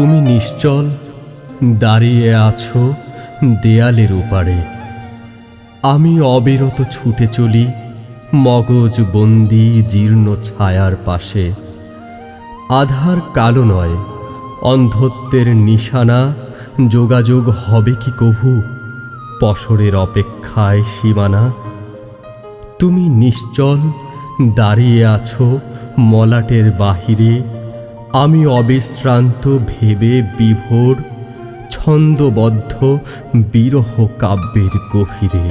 নিশ্চল, দাঁড়িয়ে আছো দেয়ালের ওপারে। আমি অবিরত ছুটে চলি মগজ বন্দি জীর্ণ ছায়ার পাশে। আধার কালো নয়, অন্ধত্বের নিশানা, যোগাযোগ হবে কি কভু? পশরের অপেক্ষায় সীমানা। তুমি নিশ্চল, দাঁড়িয়ে আছো মলাটের বাহিরে আমি অবিশ্রান্ত, ভেবে বিভোর, ছন্দবদ্ধ, বিরহ কাব্যের গভীরে।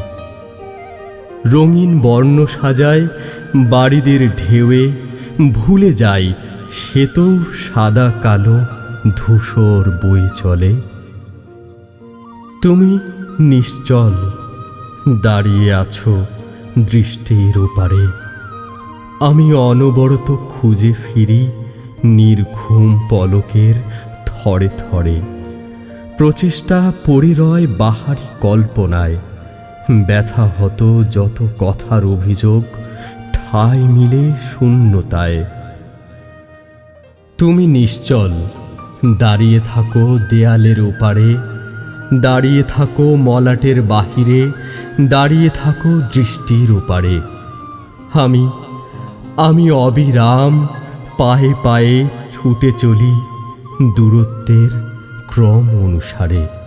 রঙিন বর্ণ সাজায় বাড়িদের ঢেউয়ে, ভুলে যাই সে তো সাদা কালো ধূসর বই চলে। তুমি নিশ্চল দাঁড়িয়ে আছো দৃষ্টির ওপারে। আমি অনবরত খুঁজে ফিরি নির্ঘুম পলকের থরে থরে। প্রচেষ্টা, পরিরয়, বাহারি কল্পনায়। ব্যথা হতো যত কথার অভিযোগ, ঠাই মিলে শূন্যতায়। তুমি নিশ্চল, দাঁড়িয়ে থাকো দেয়ালের ওপারে। দাঁড়িয়ে থাকো মলাটের বাহিরে, দাঁড়িয়ে থাকো দৃষ্টির ওপারে। আমি আমি অবিরাম পায়ে পায়ে ছুটে চলি দূরত্বের ক্রম অনুসারে।